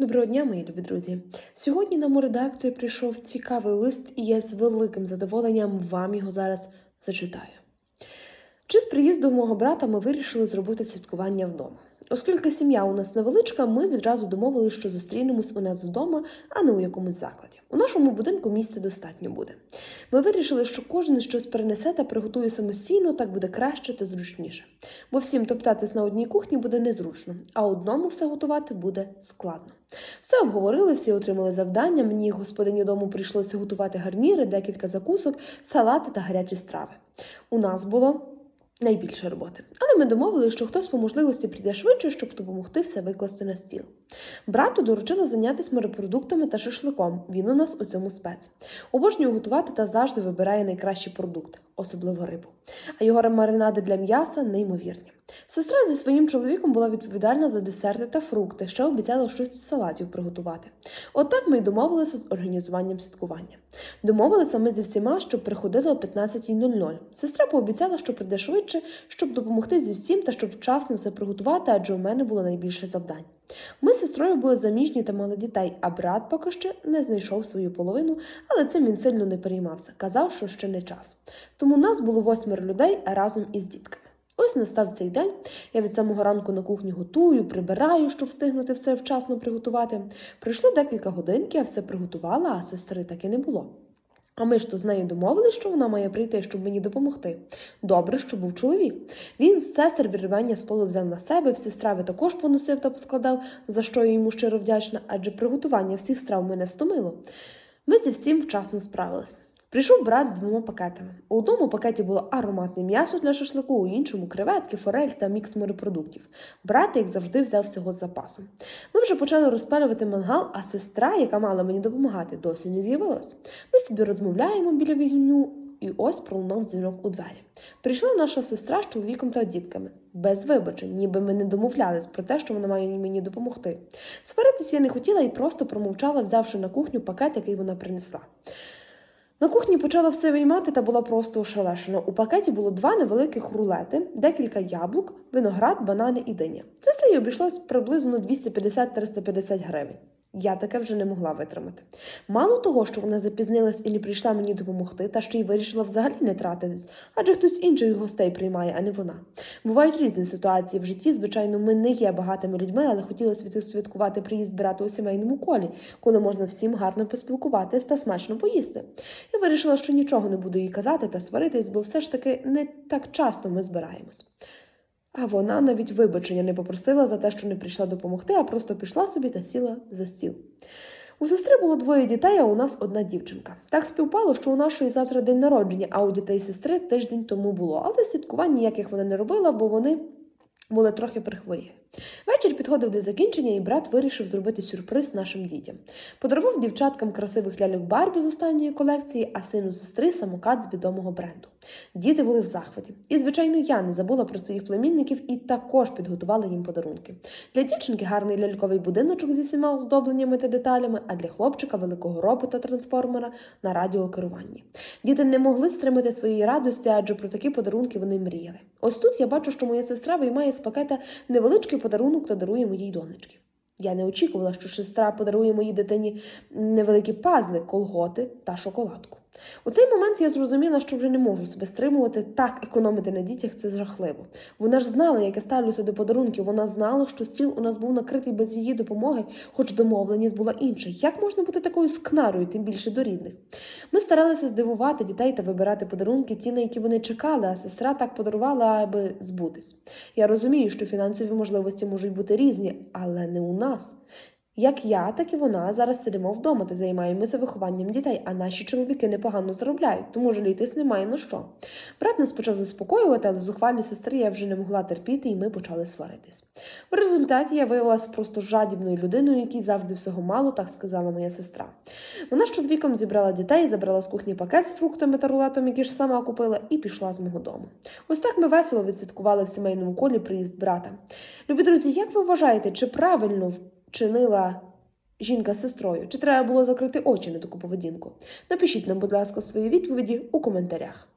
Доброго дня, мої любі друзі. Сьогодні нам у редакцію прийшов цікавий лист, і я з великим задоволенням вам його зараз зачитаю. Чи з приїздом мого брата ми вирішили зробити святкування вдома? Оскільки сім'я у нас невеличка, ми відразу домовилися, що зустрінемось у нас вдома, а не у якомусь закладі. У нашому будинку місця достатньо буде. Ми вирішили, що кожен щось перенесе та приготує самостійно, так буде краще та зручніше. Бо всім топтатись на одній кухні буде незручно, а одному все готувати буде складно. Все обговорили, всі отримали завдання. Мені, господині дому, прийшлося готувати гарніри, декілька закусок, салати та гарячі страви. У нас було найбільше роботи. Але ми домовилися, що хтось по можливості прийде швидше, щоб допомогти все викласти на стіл. Брату доручила зайнятися морепродуктами та шашликом. Він у нас у цьому спец. Обожнює готувати та завжди вибирає найкращий продукт, особливо рибу. А його маринади для м'яса неймовірні. Сестра зі своїм чоловіком була відповідальна за десерти та фрукти, ще обіцяла щось з салатів приготувати. Отак ми й домовилися з організуванням святкування. Домовилися ми зі всіма, щоб приходили о 15.00. Сестра пообіцяла, що прийде швидше, щоб допомогти зі всім та щоб вчасно все приготувати, адже у мене було найбільше завдань. Ми з сестрою були заміжні та мали дітей, а брат поки що не знайшов свою половину, але цим він сильно не переймався. Казав, що ще не час. Тому нас було восьмеро людей разом із дітками. Ось настав цей день. Я від самого ранку на кухні готую, прибираю, щоб встигнути все вчасно приготувати. Пройшло декілька годин, я все приготувала, а сестри так і не було. А ми ж то з нею домовились, що вона має прийти, щоб мені допомогти. Добре, що був чоловік. Він все сервірування столу взяв на себе, всі страви також поносив та поскладав, за що я йому щиро вдячна, адже приготування всіх страв мене стомило. Ми зі всім вчасно справились. Прийшов брат з двома пакетами. У одному пакеті було ароматне м'ясо для шашлику, у іншому креветки, форель та мікс морепродуктів. Брат, як завжди, взяв всього з запасом. Ми вже почали розпалювати мангал, а сестра, яка мала мені допомагати, досі не з'явилась. Ми собі розмовляємо біля вігню, і ось пролунав дзвінок у двері. Прийшла наша сестра з чоловіком та дітками. Без вибачень, ніби ми не домовлялись про те, що вона має мені допомогти. Сваритись я не хотіла і просто промовчала, взявши на кухню пакет, який вона принесла. На кухні почала все виймати та була просто ошелешена. У пакеті було два невеликих рулети, декілька яблук, виноград, банани і диня. Це все й обійшлось приблизно 250-350 гривень. Я таке вже не могла витримати. Мало того, що вона запізнилась і не прийшла мені допомогти, та ще й вирішила взагалі не тратитись, адже хтось інших гостей приймає, а не вона. Бувають різні ситуації в житті. Звичайно, ми не є багатими людьми, але хотілося святкувати приїзд брата у сімейному колі, коли можна всім гарно поспілкуватись та смачно поїсти. Я вирішила, що нічого не буду їй казати та сваритись, бо все ж таки не так часто ми збираємось. А вона навіть вибачення не попросила за те, що не прийшла допомогти, а просто пішла собі та сіла за стіл. У сестри було двоє дітей, а у нас одна дівчинка. Так співпало, що у нашої завтра день народження, а у дітей сестри тиждень тому було. Але святкувань ніяких вона не робила, бо вони були трохи прихворіли. Вечір підходив до закінчення, і брат вирішив зробити сюрприз нашим дітям. Подарував дівчаткам красивих ляльок Барбі з останньої колекції, а сину сестри самокат з відомого бренду. Діти були в захваті. І, звичайно, я не забула про своїх племінників і також підготувала їм подарунки. Для дівчинки гарний ляльковий будиночок зі всіма оздобленнями та деталями, а для хлопчика великого робота трансформера на радіокеруванні. Діти не могли стримати своєї радості, адже про такі подарунки вони мріяли. Ось тут я бачу, що моя сестра виймає з пакета невеличкий подарунок та дарує моїй донечці. Я не очікувала, що сестра подарує моїй дитині невеликі пазли, колготи та шоколадку. У цей момент я зрозуміла, що вже не можу себе стримувати, так економити на дітях це жахливо. Вона ж знала, як я ставлюся до подарунків. Вона знала, що стіл у нас був накритий без її допомоги, хоч домовленість була інша. Як можна бути такою скнарою, тим більше до рідних? Ми старалися здивувати дітей та вибирати подарунки, ті, на які вони чекали, а сестра так подарувала, аби збутись. Я розумію, що фінансові можливості можуть бути різні, але не у нас. Як я, так і вона зараз сидимо вдома та займаємося вихованням дітей, а наші чоловіки непогано заробляють, тому жалітись немає на що. Брат нас почав заспокоювати, але зухвалі сестри я вже не могла терпіти, і ми почали сваритись. В результаті я виявилася просто жадібною людиною, якій завжди всього мало, так сказала моя сестра. Вона з чоловіком зібрала дітей, забрала з кухні пакет з фруктами та рулетом, які ж сама купила, і пішла з мого дому. Ось так ми весело відсвяткували в сімейному колі приїзд брата. Любі друзі, як ви вважаєте, чи правильно чинила жінка з сестрою? Чи треба було закрити очі на таку поведінку? Напишіть нам, будь ласка, свої відповіді у коментарях.